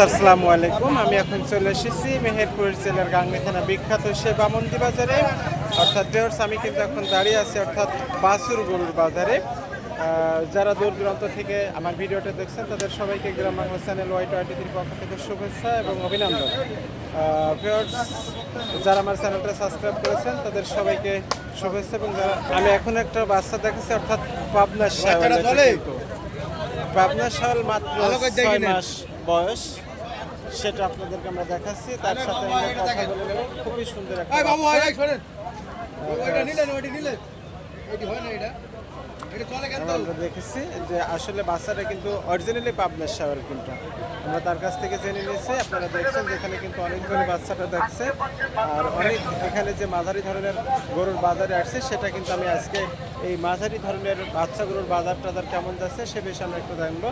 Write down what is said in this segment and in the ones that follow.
আসসালামু আলাইকুম। আমি এখন চলে এসেছি মেহেরপুর জেলার গাংনি থানা বিখ্যাত সে বামন্দি বাজারে। অর্থাৎ দেওয়ার্স আমি কিন্তু এখন দাঁড়িয়ে আছি অর্থাৎ বাসুর গরুর বাজারে। যারা দূর দূরান্ত থেকে আমার ভিডিওটা দেখছেন তাদের সবাইকে Gram Bangla channel Y twenty three পক্ষ থেকে শুভেচ্ছা এবং অভিনন্দন। ভিউয়ার্স যারা আমার চ্যানেলটা সাবস্ক্রাইব করেছেন তাদের সবাইকে শুভেচ্ছা এবং যারা আমি এখন একটা বাচ্চা দেখেছি অর্থাৎ পাবনা শাওয়াল। পাবনা শাওয়াল মাত্র ছয় মাস বয়স সেটা আপনাদেরকে আমরা দেখাচ্ছি। তার সাথে কথা বলে নেব। খুবই সুন্দর একটা বাবু আমরা দেখেছি যে আসলে বাচ্চাটা কিন্তু অরিজিনালি পাবনার শাওয়ার কিন্তু। আমরা তার কাছ থেকে জেনে নিয়েছি। আপনারা দেখছেন যেখানে কিন্তু অনেকগুলো বাচ্চাটা দেখছে। আর অনেক এখানে যে মাঝারি ধরনের গরুর বাজারে আসছে সেটা কিন্তু আমি আজকে এই মাঝারি ধরনের বাচ্চা গরুর বাজার টাজার কেমন যাচ্ছে সে বিষয়ে আমরা একটু জানব।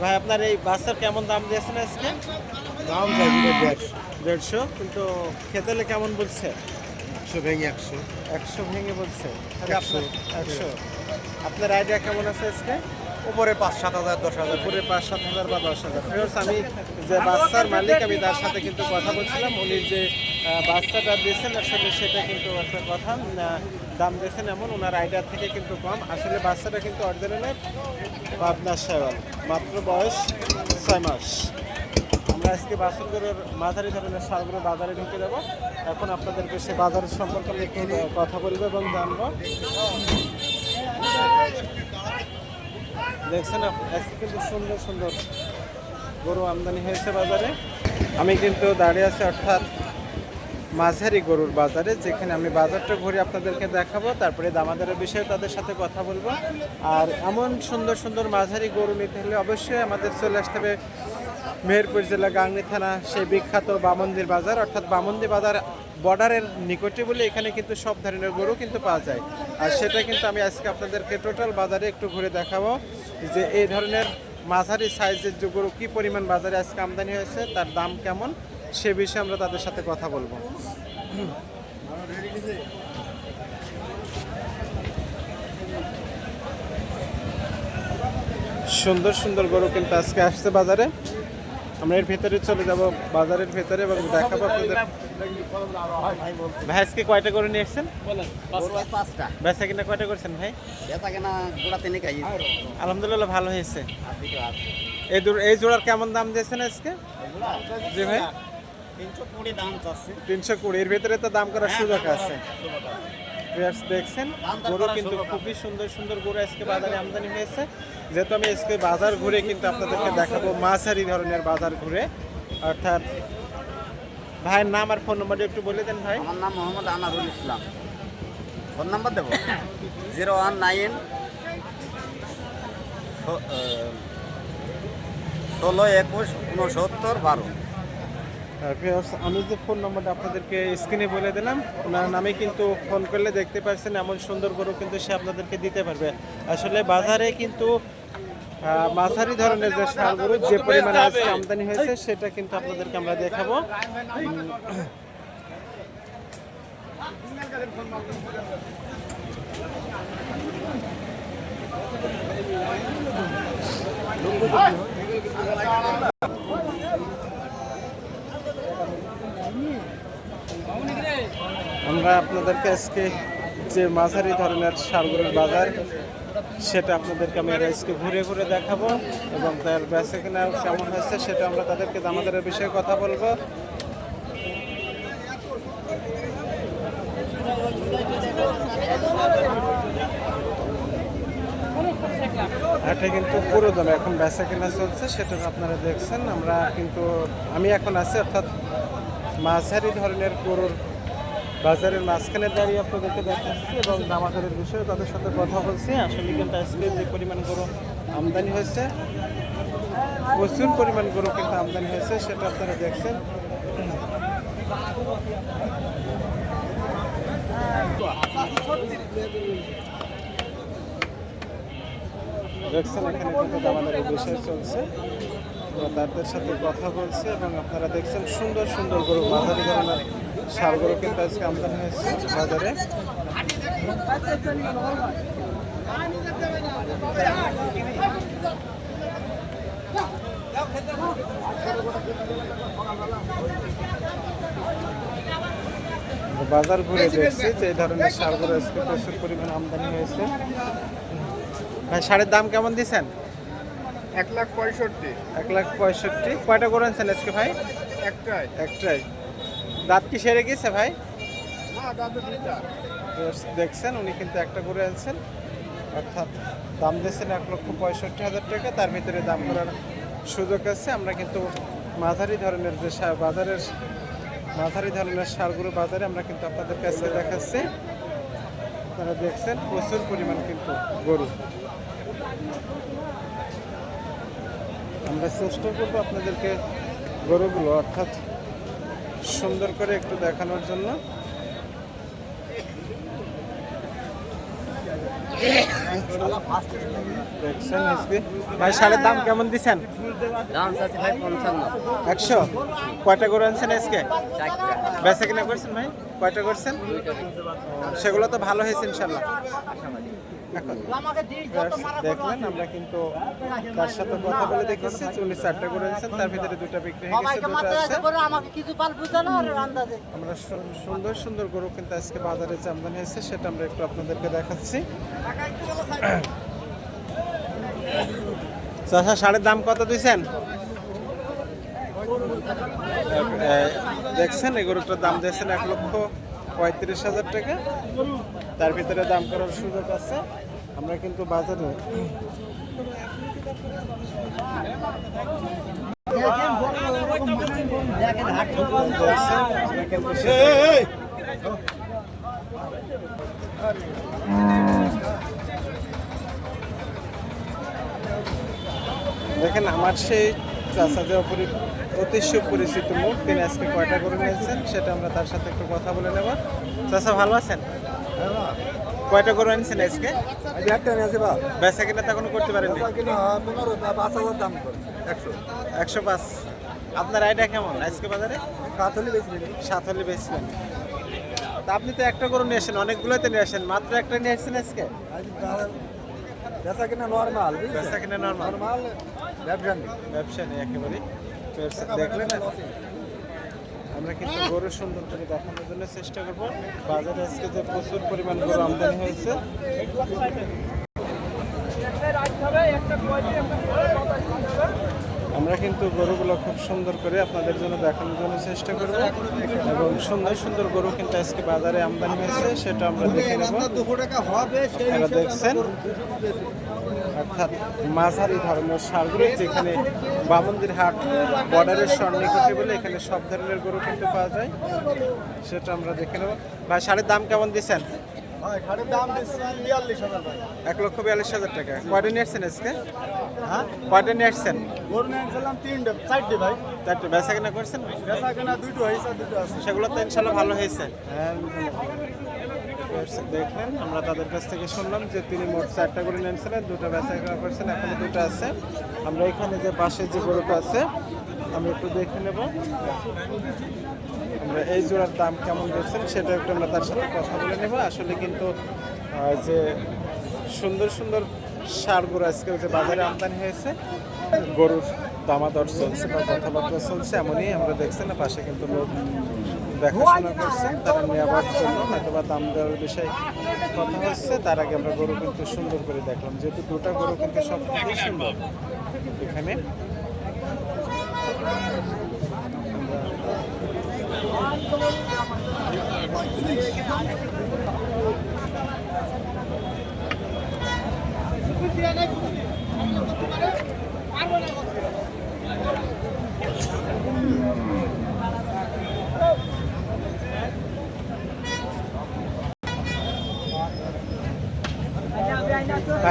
ভাই আপনার এই বাচ্চার কেমন দাম দিয়েছেন আজকে? দাম দেড়শো। কিন্তু খেতেলে কেমন বলছে? একশো ভেঙে একশো। একশো ভেঙে বলছে। একশো। আপনার আইডিয়া কেমন আছে আজকে? উপরে পাঁচ সাত হাজার দশ হাজার। পুরো পাঁচ সাত হাজার বা দশ হাজার। আমি যে বাচ্চার মালিক আমি তার সাথে কিন্তু কথা বলছিলাম। উনি যে বাচ্চাটা দিয়েছেন আসলে সেটা কিন্তু একটা কথা। দাম দিয়েছেন এমন, ওনার আইডিয়া থেকে কিন্তু কম। আসলে বাচ্চাটা কিন্তু অরিজিনালে পাবনার সেওয়াল মাত্র বয়স ছয় মাস। আমরা আজকে বাসনগরের মাঝারি ধরনের সারগুলো বাজারে ঢুকে দেবো। এখন আপনাদেরকে সে বাজারের সম্পর্কে কথা বলব এবং জানব। দেখছেন আজকে কিন্তু সুন্দর সুন্দর গরু আমদানি হয়েছে বাজারে। আমি কিন্তু দাঁড়িয়ে আছি, অর্থাৎ মাঝারি গরুর বাজারে, যেখানে আমি বাজারটা ঘুরে আপনাদেরকে দেখাবো, তারপরে দামাদারের বিষয়ে তাদের সাথে কথা বলব। আর এমন সুন্দর সুন্দর মাঝারি গরু নিতে হলে অবশ্যই আমাদের চলে আসতে হবে মেহেরপুর জেলা গাংনি থানা, সেই বিখ্যাত বামন্দির বাজার, অর্থাৎ বামন্দি বাজার বর্ডারের নিকটে বলে এখানে কিন্তু সব ধরনের গরু কিন্তু পাওয়া যায়। আর সেটা কিন্তু আমি আজকে আপনাদেরকে টোটাল বাজারে একটু ঘুরে দেখাবো যে এই ধরনের মাঝারি সাইজের যে গরু, কী পরিমাণ বাজারে আজকে আমদানি হয়েছে, তার দাম কেমন সে বিষয়ে আমরা তাদের সাথে কথা বলব। সুন্দর সুন্দর গরু কিন্তু আজকে আসছে বাজারে। আমরা এর ভেতরে চলে যাব, বাজারের ভেতরে এবং দেখাবো আপনাদের। ভাই কয়টা গরু নিয়ে এসছেন বেচা কিনা কয়টা করছেন ভাই? আলহামদুলিল্লাহ ভালো হয়েছে। এই এই জোড়ার কেমন দাম দিয়েছেন আজকে? জি ভাই। তিনশো কুড়ি দাম চাচ্ছে। তিনশো কুড়ি এর ভেতরে তো দাম করার সুযোগ আছে। দেখছেন গরু কিন্তু খুবই সুন্দর সুন্দর গরু আজকে বাজারে আমদানি হয়েছে। যেহেতু আমি আজকে বাজার ঘুরে কিন্তু আপনাদেরকে দেখাবো মাঝারি ধরনের বাজার ঘুরে। অর্থাৎ ভাইয়ের নাম আর ফোন নম্বরটা একটু বলে দেন ভাই। আমার নাম মোহাম্মদ আনারুল ইসলাম। ফোন নাম্বার দেবো? জিরো ওয়ান নাইন ষোলো একুশ উনসত্তর বারো। আমি যে ফোন নম্বরটা আপনাদেরকে স্ক্রিনে বলে দিলাম, ওনার নামে কিন্তু ফোন করলে দেখতে পাচ্ছেন এমন সুন্দর গরু কিন্তু সে আপনাদেরকে দিতে পারবে। আসলে বাজারে কিন্তু মাঝারি ধরনের যে সার গরু যে পরিমাণে আমদানি হয়েছে, সেটা কিন্তু আপনাদেরকে আমরা দেখাবো। আমরা আপনাদেরকে আজকে যে মাঝারি ধরনের সারগরুর বাজার, সেটা আপনাদেরকে আমি আজকে ঘুরে ঘুরে দেখাবো এবং তার বেচা কেনা কেমন হয়েছে সেটা আমরা তাদেরকে আমাদের বিষয়ে কথা বলব। এটা কিন্তু পুরো দামে এখন বেচা কেনা চলছে, সেটা আপনারা দেখছেন। আমরা কিন্তু, আমি এখন আছি অর্থাৎ মাঝারি ধরনের গরুর বাজারের মাঝখানে দাঁড়িয়ে আপনাদেরকে দেখাচ্ছি এবং দামাদারের বিষয়ে তাদের সাথে কথা বলছি। আসলে কিন্তু আজকে যে পরিমাণ গরু আমদানি হয়েছে, প্রচুর পরিমাণ গরু কিন্তু আমদানি হয়েছে, সেটা আপনারা দেখছেন। দেখছেন, এখানে কিন্তু দামাদারের বিষয় চলছে। তাদের সাথে কথা বলছে এবং আপনারা দেখছেন সুন্দর সুন্দর গরু, মাঝারি ধরনের সারগুলো কিন্তু আজকে আমদানি হয়েছে বাজারে। বাজার ঘুরে দেখছি যে এই ধরনের সারগুলো আজকে প্রচুর পরিমাণ আমদানি হয়েছে। ভাই সারের দাম কেমন দিয়েছেন এক লাখ পঁয়ষট্টি। এক লাখ পঁয়ষট্টি। কয়টা করেছেন আজকে ভাই? একটাই। একটাই। দাঁত কি সেরে গেছে ভাই? দেখছেন উনি কিন্তু একটা করে আনছেন। অর্থাৎ দাম দিয়েছেন এক লক্ষ পঁয়ষট্টি হাজার টাকা তার ভিতরে দাম করার সুযোগ আছে। আমরা কিন্তু মাঝারি ধরনের যে সার বাজারের মাঝারি ধরনের সারগুলো বাজারে আমরা কিন্তু আপনাদের কাছে দেখাচ্ছি। আপনারা দেখছেন প্রচুর পরিমাণ কিন্তু গরু। আমরা চেষ্টা করব আপনাদেরকে গরুগুলো অর্থাৎ সুন্দর করে একটু দেখানোর জন্য। দেখছেন আজকে ভাই দাম কেমন দিছেন? একশো? কয়টা করে আনছেন আজকে? চারটা। বেচা কিনা করছেন ভাই? কয়টা করছেন? সেগুলো তো ভালো হয়েছে ইনশাল্লাহ। দেখলেন আমরা কিন্তু তার সাথে কথা বলে দেখেছি উনি চারটা করে আনছেন তার ভিতরে দুটা বিক্রি হয়ে গেছে দুটো আমাকে কিছু পাল বুঝানো আর আন্দাজে। আমরা সুন্দর সুন্দর গরু কিন্তু আজকে বাজারে যে আমদানি হয়েছে সেটা আমরা একটু আপনাদেরকে দেখাচ্ছি। চাষা সারের দাম কত দিয়েছেন? দেখছেন এই গরুটার দাম দিয়েছেন এক লক্ষ পঁয়ত্রিশ হাজার টাকা। তার ভিতরে দাম করার সুযোগ আছে। আমরা কিন্তু বাজারে দেখেন, আমার সেই চাচা যে অতি সুপরিচিত মুখ, তিনি আজকে কয়টা করে নিয়েছেন, সেটা আমরা তার সাথে একটু কথা বলে নেব। চাচা, ভালো আছেন? কয়টা করে আনছেন আজকে? বেচা কিনা তা কোনো করতে দাম একশো। পাঁচ। আপনার আইডিয়া কেমন আজকে বাজারে? কাতলি বেশি দিলি সাত হলে বেচবেন। তা আপনি তো একটা গরু নিয়ে আসেন অনেকগুলোই তো নিয়ে আসেন মাত্র একটা নিয়ে আসছেন আজকে? বেচা কিনা নর্মাল বেচা কিনা নর্মাল। নর্মাল ব্যবসা নেই ব্যবসা নেই একেবারেই দেখলেন? আমরা কিন্তু গরুর সুন্দর করে দেখানোর জন্য চেষ্টা করব। বাজারে আজকে যে প্রচুর পরিমাণ গরু আমদানি হয়েছে। আমরা কিন্তু গরুগুলো খুব সুন্দর করে আপনাদের জন্য দেখানোর জন্য চেষ্টা করব। এবং সুন্দর সুন্দর গরু কিন্তু আজকে বাজারে আমদানি হয়েছে, সেটা আমরা দেখে নেব। টাকা হবে দেখছেন? অর্থাৎ মাঝারি ধরনের সারগুলো যেখানে বামন্দির হাট বর্ডারের সন্নিকটে বলে এখানে সব ধরনের গরু কিন্তু পাওয়া যায়। সেটা আমরা দেখে নেব। ভাই শাড়ির দাম কেমন দিচ্ছেন? এক লক্ষ বিয়াল্লিশ হাজার টাকা। কয়টা নিয়ে আসছেন আজকে? হ্যাঁ? কয়টা নিয়ে আসছেন? বেচা কিনা করছেন? সেগুলো তো ইনশাল্লাহ ভালো হয়েছে। হ্যাঁ দেখলেন আমরা তাদের কাছ থেকে শুনলাম যে তিনি মোট চারটা গরু নিয়েছিলেন দুটো বেচা কেনা করছেন, এখনও দুটো আছে। আমরা এখানে যে পাশে যে গরুটা আছে, আমরা একটু দেখে নেব। আমরা এই জোড়ার দাম কেমন দিয়েছেন সেটা একটু আমরা তার সাথে কথা বলে নেব। আসলে কিন্তু যে সুন্দর সুন্দর সার গরু আজকে যে বাজারে আমদানি হয়েছে, গরুর দামাদর চলছে বা কথাবার্তা চলছে, এমনই আমরা দেখছি না, পাশে কিন্তু লোক দেখাশোনা করছেন তারা নেওয়ার জন্য হয়তো বা দাম দেওয়ার বিষয়ে কথা হচ্ছে, তার আগে আমরা গরু কিন্তু সুন্দর করে দেখলাম, যেহেতু দুটা গরু কিন্তু সব থেকে সুন্দর এখানে।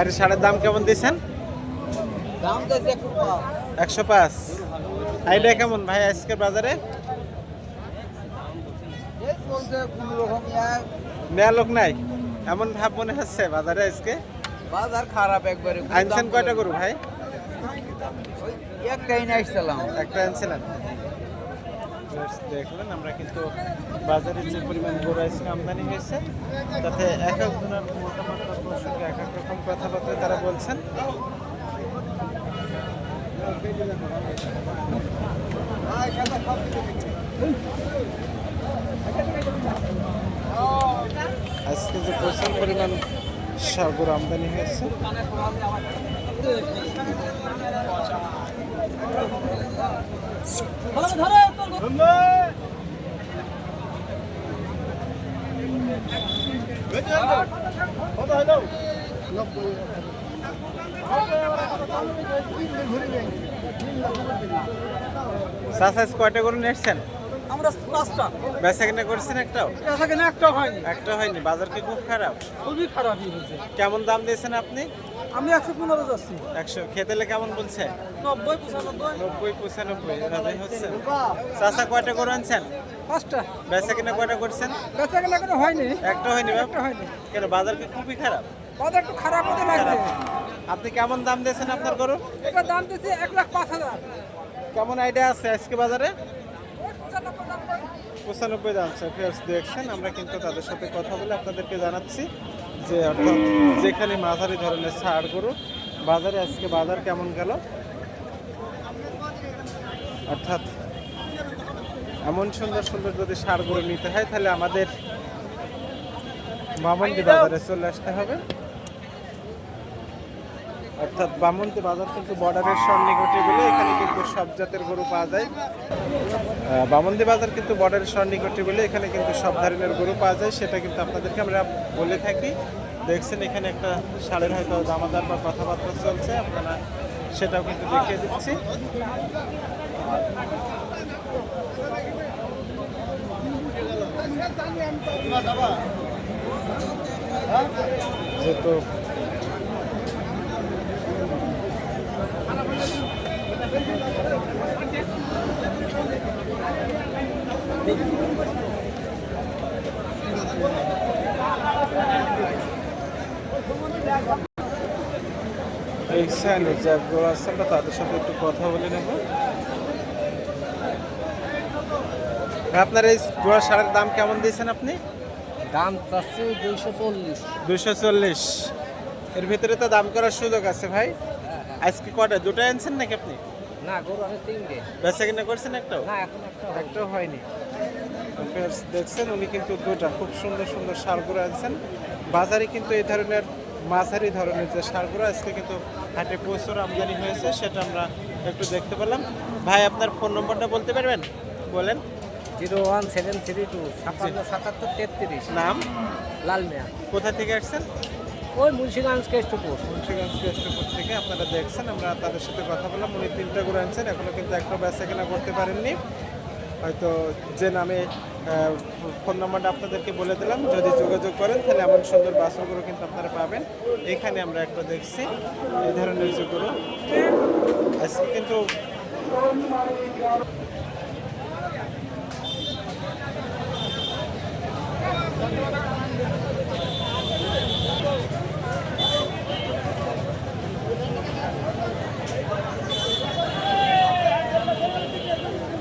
বাইরের সারের দাম কেমন দিয়েছেন? দাম একশো পাঁচ। আইডিয়া কেমন ভাই আজকের বাজারে? নেওয়া লোক নাই? এমন ভাব মনে হচ্ছে বাজারে আজকে? বাজার খারাপ একবারে আনছেন কয়টা গরু ভাই? একটাই নিয়ে আসছিলাম দেখলেন, আমরা কিন্তু বাজারে যে পরিমাণ গরু আজকে আমদানি হয়েছে, তাতে এক একজনের মতামত বা প্রসঙ্গে এক এক রকম কথাবার্তা তারা বলছেন। আজকে যে প্রচুর পরিমাণ সাগর আমদানি হয়েছে সাসাইজ কয়টা গরু নিয়েছেন আমরা পাঁচটা। বেচা কিনা করছেন একটাও? হয়নি। একটা হয়নি বাজার কি খুব খারাপ? খুবই খারাপই হয়েছে। কেমন দাম দিয়েছেন আপনি? আমি একশো পনেরো যাচ্ছি। একশো খেতেলে কেমন বলছে নব্বই পঁচানব্বই? নব্বই পঁচানব্বই এভাবেই হচ্ছে। চাষা কয়টা গরু আনছেন? পাঁচটা। বেচা কিনা কয়টা করছেন? বেচা কেনা কোনো হয়নি। একটা হয়নি একটা হয়নি। কেন বাজার কি খুবই খারাপ? বাজার একটু খারাপ হতে লাগছে। আপনি কেমন দাম দিয়েছেন আপনার গরু? এটা দাম দিচ্ছে এক লাখ পাঁচ হাজার। কেমন আইডিয়া আছে আজকে বাজারে? পঁচানব্বই নব্বই। পঁচানব্বই দাম ফেয়ার্স দেখছেন। আমরা কিন্তু তাদের সাথে কথা বলে আপনাদেরকে জানাচ্ছি যে অর্থাৎ যেখানে মাঝারি ধরনের ছাড় গরু বাজারে আজকে বাজার কেমন গেল? অর্থাৎ এমন সুন্দর সুন্দর যদি সার গরু নিতে হয়, তাহলে আমাদের বামন্দি বাজারে চলে আসতে হবে। অর্থাৎ বামন্দি বাজার কিন্তু বর্ডারের সন্নিকটে বলে এখানে কিন্তু সব জাতের গরু পাওয়া যায়। বামন্দি বাজার কিন্তু বর্ডারের সন্নিকটে বলে এখানে কিন্তু সব ধরনের গরু পাওয়া যায়, সেটা কিন্তু আপনাদেরকে আমরা বলে থাকি। দেখছেন এখানে একটা সারের হয়তো দামাদার বা কথাবার্তা চলছে, আপনারা সেটাও কিন্তু দেখিয়ে দিচ্ছি। যেহেতু এই সাইনে যা আছে আমরা তাদের সাথে একটু কথা বলে নেব। আপনার এই গোড়া সারের দাম কেমন দিয়েছেন আপনি? দাম চাচ্ছে দুইশো চল্লিশ। চল্লিশ। এর ভিতরে তো দাম করার সুযোগ আছে ভাই। আজকে কটা দুটো আনছেন নাকি আপনি? না গরু আছে তিনটে। বেচা কিনা করছেন একটাও? না এখন একটাও হয়নি। দেখছেন উনি কিন্তু দুটা খুব সুন্দর সুন্দর সারগুলো আনছেন বাজারে কিন্তু এই ধরনের মাঝারি ধরনের যে সারগুলো আজকে কিন্তু হাটে প্রচুর আমদানি হয়েছে সেটা আমরা একটু দেখতে পেলাম। ভাই আপনার ফোন নম্বরটা বলতে পারবেন? বলেন। Zero one seven three two ছাপ্পান্ন সাতাত্তর তেত্রিশ। নাম? লাল মেয়া। কোথা থেকে আসছেন? ওই মুন্সিগঞ্জ কেষ্টপুর। মুন্সিগঞ্জ কেষ্টপুর থেকে আপনারা দেখছেন আমরা তাদের সাথে কথা বললাম উনি তিনটা করে আনছেন এখনও কিন্তু একটা বেচা কেনা করতে পারেননি। হয়তো যে নামে ফোন নাম্বারটা আপনাদেরকে বলে দিলাম। যদি যোগাযোগ করেন, তাহলে এমন সুন্দর বাসগুলো কিন্তু আপনারা পাবেন। এখানে আমরা একটা দেখছি, এই ধরনের যে গরু আজকে কিন্তু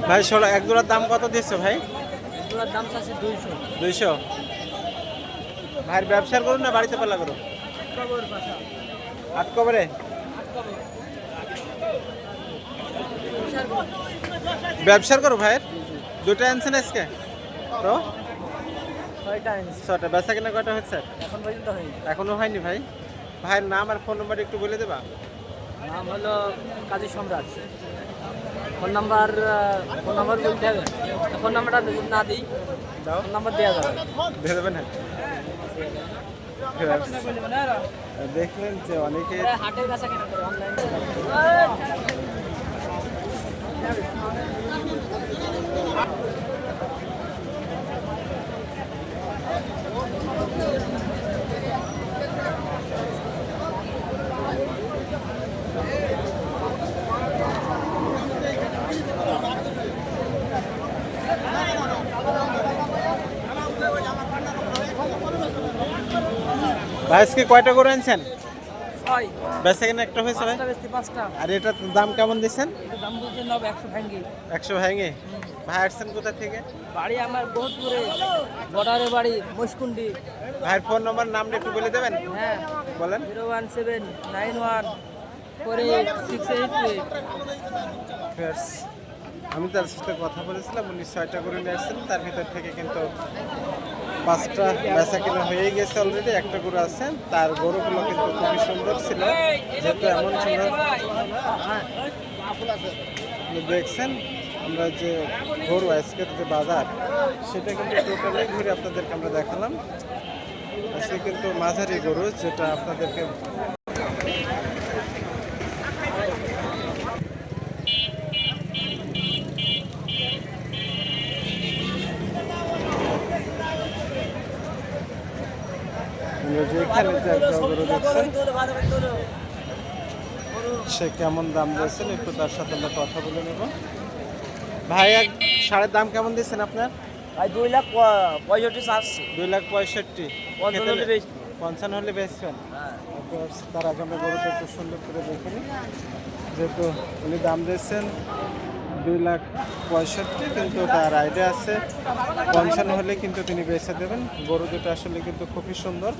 ভাই, ষোলো, এক দাম কত দিচ্ছে ভাই? এগুলোর দাম চাচ্ছে দুইশো। দুইশো? ভাইয়ের ব্যবসার করুন না বাড়িতে পাল্লা করুন আট কবরে? ব্যবসার করো ভাইয়ের? দুটো আনছেন আজকে? তো? ছটা বেচা কিনা কটা হচ্ছে? এখন পর্যন্ত হয়নি। এখনও হয়নি ভাই? ভাইয়ের নাম আর ফোন নাম্বার একটু বলে দেবা। নাম হলো কাজী সম্রাট। ফোন নাম্বার ফোন নাম্বার বলতে হবে। ফোন নাম্বারটা যদি না দিই। দাও। ফোন নাম্বার দেওয়া যাবে। দিয়ে দেবেন হ্যাঁ। দেখলেন যে অনেকে হাটের কাছে কেনা করে অনলাইন ভাই আজকে কয়টা করে আনছেন? ছয়। বেচা কিনা একটা হয়েছে ভাই? আর এটার দাম কেমন দিচ্ছেন? একশো ভ্যাঙ্গি ভাই আসছেন কোথা থেকে? বাড়ি আমার বহুত দূরে বর্ডারে বাড়ি ভাইয়ের ফোন নম্বর নামটা একটু বলে দেবেন? হ্যাঁ। বলেন। Zero one seven nine one four eight six eight আমি তার সাথে কথা বলেছিলাম উনি ছয়টা করে নিয়ে আসছেন তার ভিতর থেকে কিন্তু পাঁচটা বেচা কেনা হয়ে গেছে অলরেডি একটা গরু আছে। তার গরুগুলো কিন্তু খুবই সুন্দর ছিল। যেহেতু এমন সুন্দর দেখছেন, আমরা যে গরু আজকের যে বাজার, সেটা কিন্তু টোটালি ঘুরে আপনাদেরকে আমরা দেখালাম। আজকে কিন্তু মাঝারি গরু, যেটা আপনাদেরকে সে কেমন দাম দিয়েছেন? একটু তার সাথে আমরা কথা বলে নেব। ভাই এক সাড়ে দাম কেমন দিচ্ছেন আপনার? ভাই দুই লাখ পঁয়ষট্টি চাচ্ছি। দুই লাখ পঁয়ষট্টি। পঞ্চান্ন হলে বেচবেন হ্যাঁ। তার আগে আমরা গরুটা একটু সুন্দর করে দেখে নিই। যেহেতু উনি দাম দিয়েছেন দুই লাখ পঁয়ষট্টি, কিন্তু তার আইডিয়া আছে। পঞ্চান্ন হলে কিন্তু তিনি বেচে দেবেন। গরু দুটো আসলে কিন্তু খুবই সুন্দর।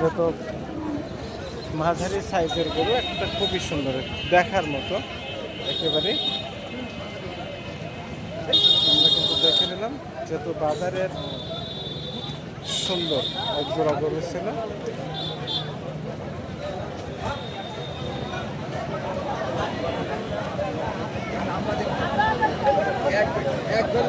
যত মাঝারি সাইজের গরু, একটা খুবই সুন্দর। দেখার মতো একেবারে আমরা কিন্তু দেখে নিলাম যেহেতু বাজারের সুন্দর এক জোড়া গরু ছিল। একদম